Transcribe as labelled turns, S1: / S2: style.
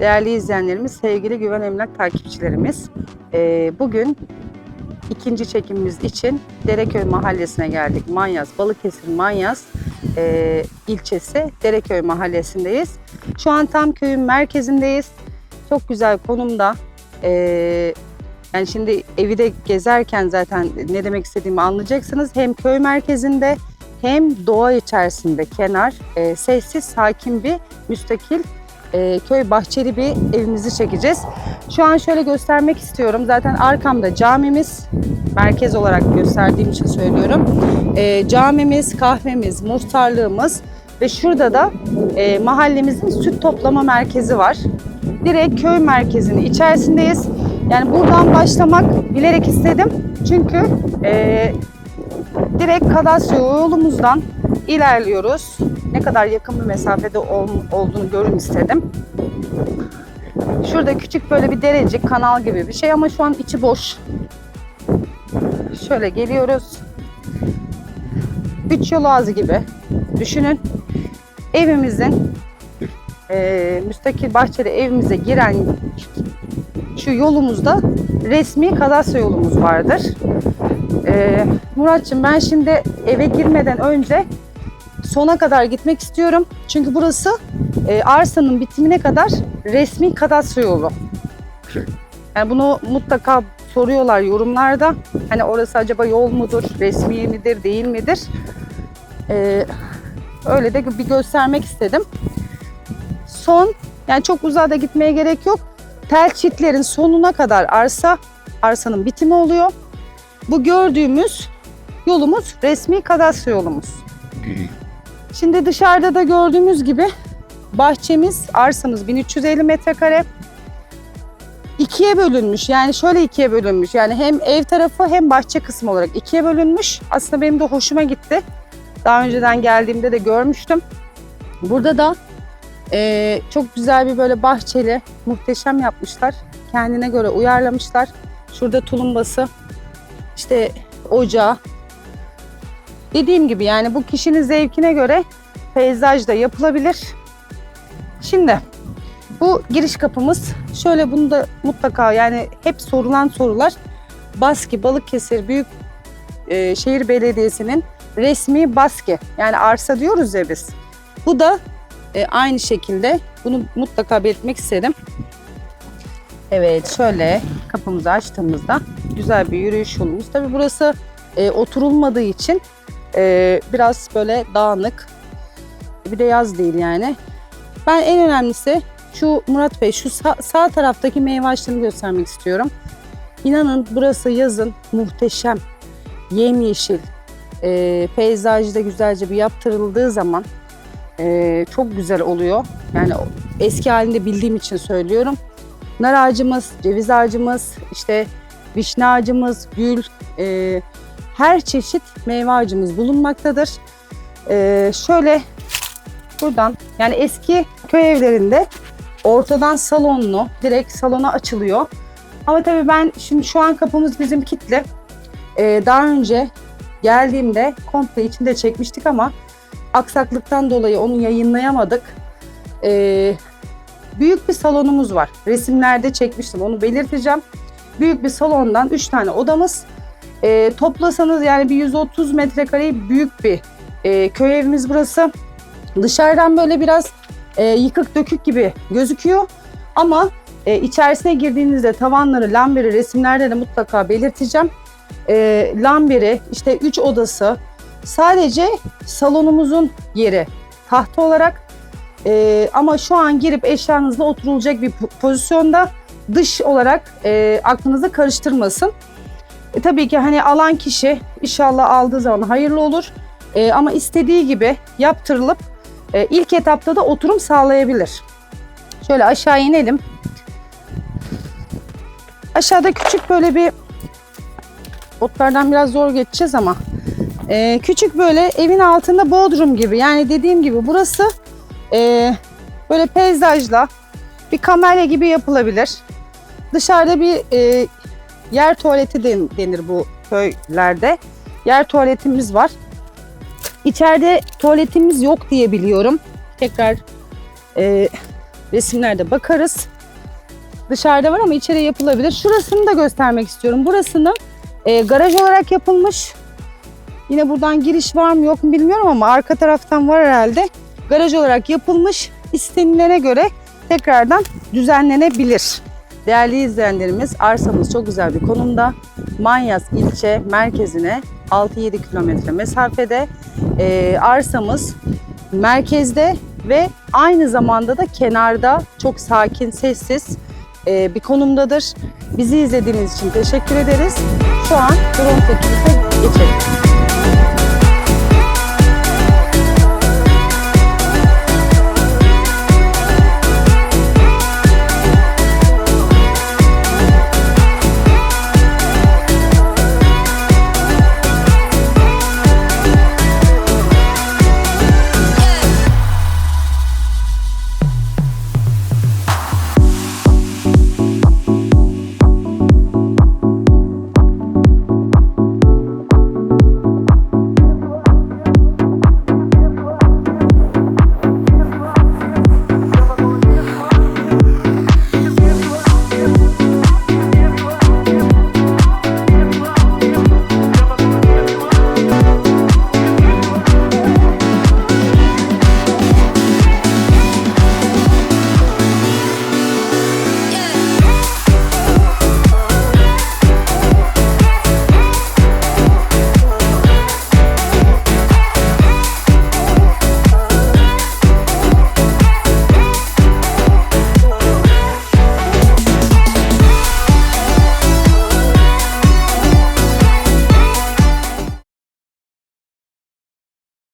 S1: Değerli izleyenlerimiz, sevgili Güven Emlak takipçilerimiz, eee, bugün ikinci çekimimiz için Dereköy Mahallesi'ne geldik. Manyas, Balıkesir Manyas eee, ilçesi Dereköy Mahallesi'ndeyiz. Şu an tam köyün merkezindeyiz. Çok güzel konumda. Eee, yani şimdi evi de gezerken zaten ne demek istediğimi anlayacaksınız. Hem köy merkezinde hem doğa içerisinde kenar, eee, sessiz, sakin bir müstakil e, köy bahçeli bir evimizi çekeceğiz. Şu an şöyle göstermek istiyorum. Zaten arkamda camimiz, merkez olarak gösterdiğim için söylüyorum. E, camimiz, kahvemiz, muhtarlığımız ve şurada da e, mahallemizin süt toplama merkezi var. Direkt köy merkezinin içerisindeyiz. Yani buradan başlamak bilerek istedim. Çünkü e, direkt kadastro yolumuzdan ilerliyoruz. Ne kadar yakın bir mesafede ol- olduğunu görün istedim. Şurada küçük böyle bir derecik, kanal gibi bir şey ama şu an içi boş. Şöyle geliyoruz. Üç yol ağzı gibi düşünün. Evimizin eee müstakil bahçeli evimize giren şu yolumuzda resmi kadastro yolumuz vardır. Ee, Muratçım ben şimdi eve girmeden önce sona kadar gitmek istiyorum. Çünkü burası e, arsanın bitimine kadar resmi kadastro yolu. Yani bunu mutlaka soruyorlar yorumlarda. Hani orası acaba yol mudur, resmi midir, değil midir? Ee, öyle de bir göstermek istedim. Son, yani çok uzağa da gitmeye gerek yok. Tel çitlerin sonuna kadar arsa, arsanın bitimi oluyor. Bu gördüğümüz yolumuz resmi kadastro yolumuz. Şimdi dışarıda da gördüğümüz gibi bahçemiz, arsamız 1350 metrekare. ikiye bölünmüş. Yani şöyle ikiye bölünmüş. Yani hem ev tarafı hem bahçe kısmı olarak ikiye bölünmüş. Aslında benim de hoşuma gitti. Daha önceden geldiğimde de görmüştüm. Burada da eee, çok güzel bir böyle bahçeli, muhteşem yapmışlar. Kendine göre uyarlamışlar. Şurada tulumbası, işte ocağı. Dediğim gibi yani bu kişinin zevkine göre peyzaj da yapılabilir. Şimdi bu giriş kapımız şöyle bunu da mutlaka yani hep sorulan sorular Baski Balıkesir Büyük e, Şehir Belediyesi'nin resmi baski yani arsa diyoruz ya biz. Bu da e, aynı şekilde bunu mutlaka belirtmek istedim. Evet şöyle kapımızı açtığımızda güzel bir yürüyüş yolumuz. Tabi burası e, oturulmadığı için e, biraz böyle dağınık. Bir de yaz değil yani. Ben en önemlisi şu Murat Bey şu sağ, sağ taraftaki meyve ağaçlarını göstermek istiyorum. İnanın burası yazın muhteşem. Yemyeşil. E, peyzajda güzelce bir yaptırıldığı zaman e, çok güzel oluyor. Yani eski halinde bildiğim için söylüyorum. Nar ağacımız, ceviz ağacımız, işte vişne ağacımız, gül, e, her çeşit meyve ağacımız bulunmaktadır. E, şöyle buradan yani eski köy evlerinde ortadan salonlu, direkt salona açılıyor. Ama tabii ben şimdi şu an kapımız bizim kilitli. E, daha önce geldiğimde komple içinde çekmiştik ama aksaklıktan dolayı onu yayınlayamadık. E, büyük bir salonumuz var. Resimlerde çekmiştim onu belirteceğim. Büyük bir salondan 3 tane odamız. E, toplasanız yani bir 130 metrekare büyük bir e, köy evimiz burası. Dışarıdan böyle biraz e, yıkık dökük gibi gözüküyor. Ama e, içerisine girdiğinizde tavanları, lamberi resimlerde de mutlaka belirteceğim. E, lamberi, işte 3 odası, sadece salonumuzun yeri tahta olarak ee, ama şu an girip eşyanızla oturulacak bir po- pozisyonda dış olarak e, aklınızı karıştırmasın. E, tabii ki hani alan kişi inşallah aldığı zaman hayırlı olur. E, ama istediği gibi yaptırılıp e, ilk etapta da oturum sağlayabilir. Şöyle aşağı inelim. Aşağıda küçük böyle bir otlardan biraz zor geçeceğiz ama e, küçük böyle evin altında bodrum gibi yani dediğim gibi burası ee, böyle peyzajla bir kamelya gibi yapılabilir. Dışarıda bir e, yer tuvaleti den- denir bu köylerde. Yer tuvaletimiz var. İçeride tuvaletimiz yok diye biliyorum. Tekrar e, resimlerde bakarız. Dışarıda var ama içeri yapılabilir. Şurasını da göstermek istiyorum. Burasını e, garaj olarak yapılmış. Yine buradan giriş var mı yok mu bilmiyorum ama arka taraftan var herhalde. Garaj olarak yapılmış. İstenilene göre tekrardan düzenlenebilir. Değerli izleyenlerimiz arsamız çok güzel bir konumda. Manyas ilçe merkezine 6-7 kilometre mesafede. Ee, arsamız merkezde ve aynı zamanda da kenarda çok sakin, sessiz e, bir konumdadır. Bizi izlediğiniz için teşekkür ederiz. Şu an drone geçelim.